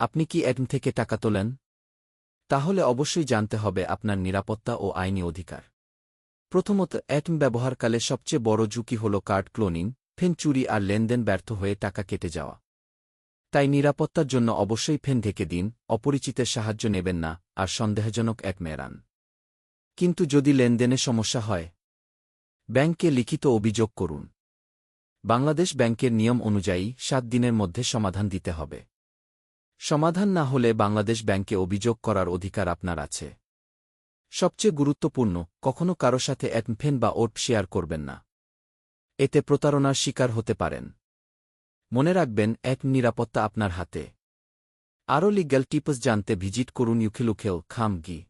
আপনি কি এটম থেকে টাকা তোলেন? তাহলে অবশ্যই জানতে হবে আপনার নিরাপত্তা ও আইনি অধিকার। প্রথমত অ্যাটম ব্যবহারকালে সবচেয়ে বড় ঝুঁকি হল কার্ড ক্লোনিং, ফেন চুরি আর লেনদেন ব্যর্থ হয়ে টাকা কেটে যাওয়া। তাই নিরাপত্তার জন্য অবশ্যই ফেন ঢেকে দিন, অপরিচিতের সাহায্য নেবেন না, আর সন্দেহজনক এক মেরান। কিন্তু যদি লেনদেনে সমস্যা হয়, ব্যাংকে লিখিত অভিযোগ করুন। বাংলাদেশ ব্যাংকের নিয়ম অনুযায়ী সাত দিনের মধ্যে সমাধান দিতে হবে। সমাধান না হলে বাংলাদেশ ব্যাংকে অভিযোগ করার অধিকার আপনার আছে। সবচেয়ে গুরুত্বপূর্ণ, কখনো কারও সাথে অ্যাটমফেন বা ওট শেয়ার করবেন না। এতে প্রতারণার শিকার হতে পারেন। মনে রাখবেন, এক নিরাপত্তা আপনার হাতে। আরও লিগ্যাল টিপস জানতে ভিজিট করুন ইউখিলুখেল খাম গি